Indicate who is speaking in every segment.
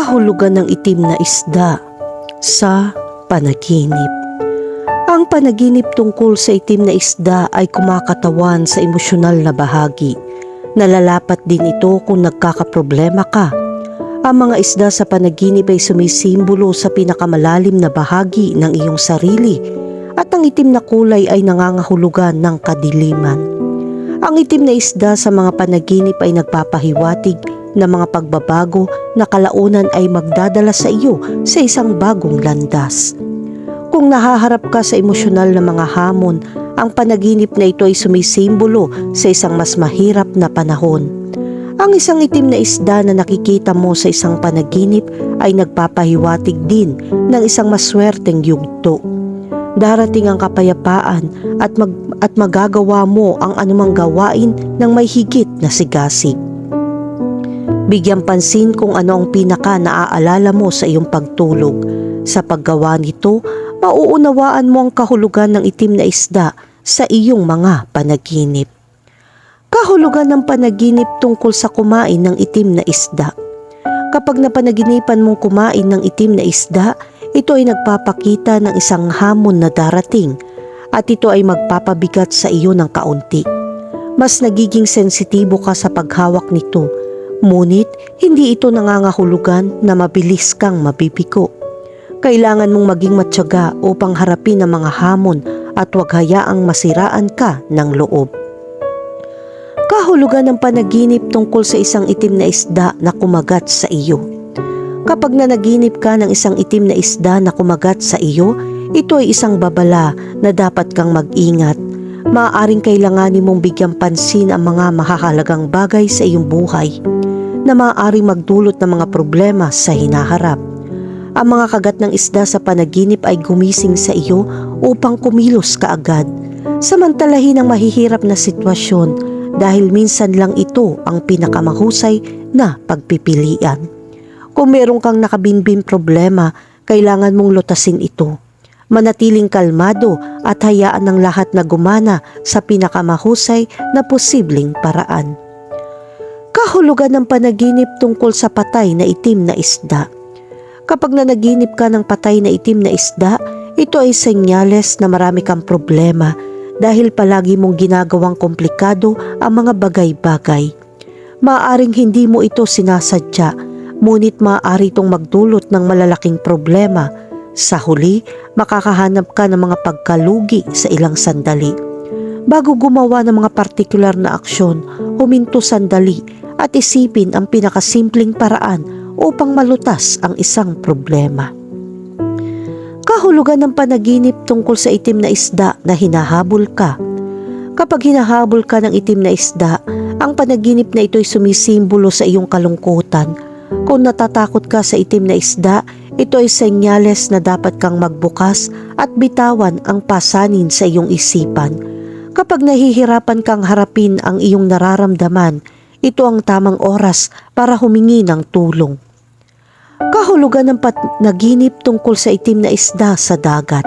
Speaker 1: kahulugan ng itim na isda sa panaginip. Ang panaginip tungkol sa itim na isda ay kumakatawan sa emosyonal na bahagi. Nalalapat din ito kung nagkakaproblema ka. Ang mga isda sa panaginip ay sumisimbolo sa pinakamalalim na bahagi ng iyong sarili at ang itim na kulay ay nangangahulugan ng kadiliman. Ang itim na isda sa mga panaginip ay nagpapahiwatig na mga pagbabago na kalaunan ay magdadala sa iyo sa isang bagong landas. Kung nahaharap ka sa emosyonal na mga hamon, ang panaginip na ito ay sumisimbolo sa isang mas mahirap na panahon. Ang isang itim na isda na nakikita mo sa isang panaginip ay nagpapahiwatig din ng isang maswerteng yugto. Darating ang kapayapaan at, mag, at magagawa mo ang anumang gawain ng may higit na sigasig. Bigyan pansin kung ano ang pinaka naaalala mo sa iyong pagtulog. Sa paggawa nito, mauunawaan mo ang kahulugan ng itim na isda sa iyong mga panaginip. Kahulugan ng panaginip tungkol sa kumain ng itim na isda. Kapag napanaginipan mong kumain ng itim na isda, ito ay nagpapakita ng isang hamon na darating at ito ay magpapabigat sa iyo ng kaunti. Mas nagiging sensitibo ka sa paghawak nito, ngunit hindi ito nangangahulugan na mabilis kang mabibiko. Kailangan mong maging matyaga upang harapin ang mga hamon at huwag hayaang masiraan ka ng loob. Kahulugan ng panaginip tungkol sa isang itim na isda na kumagat sa iyo. Kapag nanaginip ka ng isang itim na isda na kumagat sa iyo, ito ay isang babala na dapat kang mag-ingat. Maaaring kailanganin mong bigyang pansin ang mga mahahalagang bagay sa iyong buhay na maaaring magdulot ng mga problema sa hinaharap. Ang mga kagat ng isda sa panaginip ay gumising sa iyo upang kumilos ka agad. Samantalahin ang mahihirap na sitwasyon dahil minsan lang ito ang pinakamahusay na pagpipilian. Kung meron kang nakabinbin problema, kailangan mong lutasin ito. Manatiling kalmado at hayaan ng lahat na gumana sa pinakamahusay na posibleng paraan. Kahulugan ng panaginip tungkol sa patay na itim na isda. Kapag nanaginip ka ng patay na itim na isda, ito ay senyales na marami kang problema dahil palagi mong ginagawang komplikado ang mga bagay-bagay. Maaring hindi mo ito sinasadya, ngunit maaari itong magdulot ng malalaking problema. Sa huli, makakahanap ka ng mga pagkalugi sa ilang sandali. Bago gumawa ng mga partikular na aksyon, huminto sandali at isipin ang pinakasimpleng paraan upang malutas ang isang problema. Kahulugan ng panaginip tungkol sa itim na isda na hinahabol ka. Kapag hinahabol ka ng itim na isda, ang panaginip na ito ay sumisimbolo sa iyong kalungkutan. Kung natatakot ka sa itim na isda, ito ay senyales na dapat kang magbukas at bitawan ang pasanin sa iyong isipan. Kapag nahihirapan kang harapin ang iyong nararamdaman, ito ang tamang oras para humingi ng tulong. Kahulugan ng panaginip tungkol sa itim na isda sa dagat.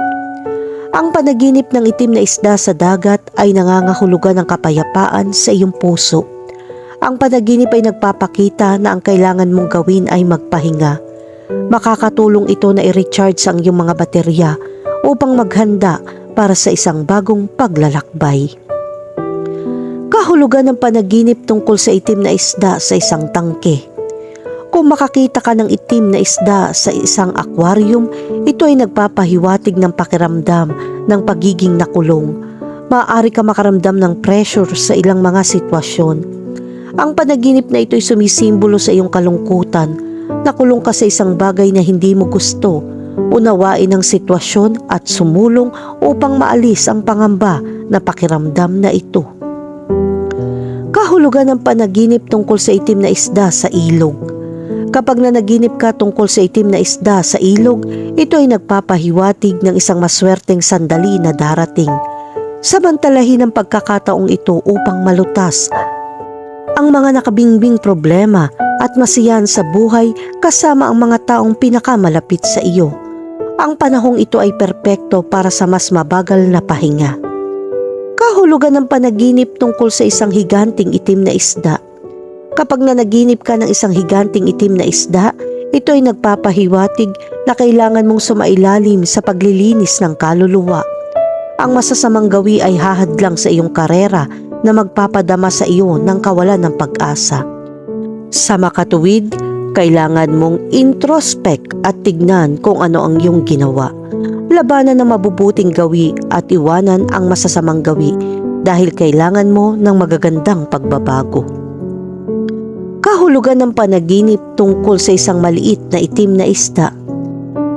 Speaker 1: Ang panaginip ng itim na isda sa dagat ay nangangahulugan ng kapayapaan sa iyong puso. Ang panaginip ay nagpapakita na ang kailangan mong gawin ay magpahinga. Makakatulong ito na i-recharge ang iyong mga baterya upang maghanda para sa isang bagong paglalakbay. Kahulugan ng panaginip tungkol sa itim na isda sa isang tangke. Kung makakita ka ng itim na isda sa isang aquarium, ito ay nagpapahiwatig ng pakiramdam ng pagiging nakulong. Maaari ka makaramdam ng pressure sa ilang mga sitwasyon. Ang panaginip na ito ay sumisimbolo sa iyong kalungkutan. Nakulong ka sa isang bagay na hindi mo gusto. Unawain ang sitwasyon at sumulong upang maalis ang pangamba na pakiramdam na ito. Kahulugan ng panaginip tungkol sa itim na isda sa ilog. Kapag nanaginip ka tungkol sa itim na isda sa ilog, ito ay nagpapahiwatig ng isang maswerteng sandali na darating. Samantalahin ang pagkakataong ito upang malutas ang mga nakabingbing problema at masiyan sa buhay kasama ang mga taong pinakamalapit sa iyo. Ang panahong ito ay perpekto para sa mas mabagal na pahinga. Kahulugan ng panaginip tungkol sa isang higanting itim na isda Kapag nanaginip ka ng isang higanting itim na isda, ito ay nagpapahiwatig na kailangan mong sumailalim sa paglilinis ng kaluluwa. Ang masasamang gawi ay hahadlang sa iyong karera na magpapadama sa iyo ng kawalan ng pag-asa. Sa makatuwid, kailangan mong introspect at tignan kung ano ang iyong ginawa. Labanan ang mabubuting gawi at iwanan ang masasamang gawi dahil kailangan mo ng magagandang pagbabago. Kahulugan ng panaginip tungkol sa isang maliit na itim na isda.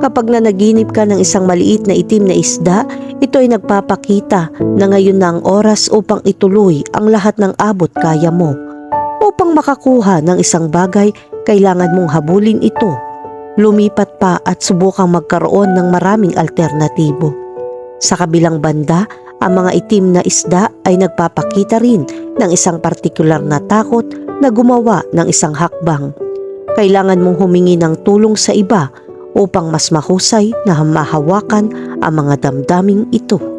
Speaker 1: Kapag nanaginip ka ng isang maliit na itim na isda, ito ay nagpapakita na ngayon na ang oras upang ituloy ang lahat ng abot kaya mo. Upang makakuha ng isang bagay, kailangan mong habulin ito. Lumipat pa at subukang magkaroon ng maraming alternatibo. Sa kabilang banda, ang mga itim na isda ay nagpapakita rin ng isang partikular na takot na gumawa ng isang hakbang. Kailangan mong humingi ng tulong sa iba upang mas mahusay na mahawakan ang mga damdaming ito.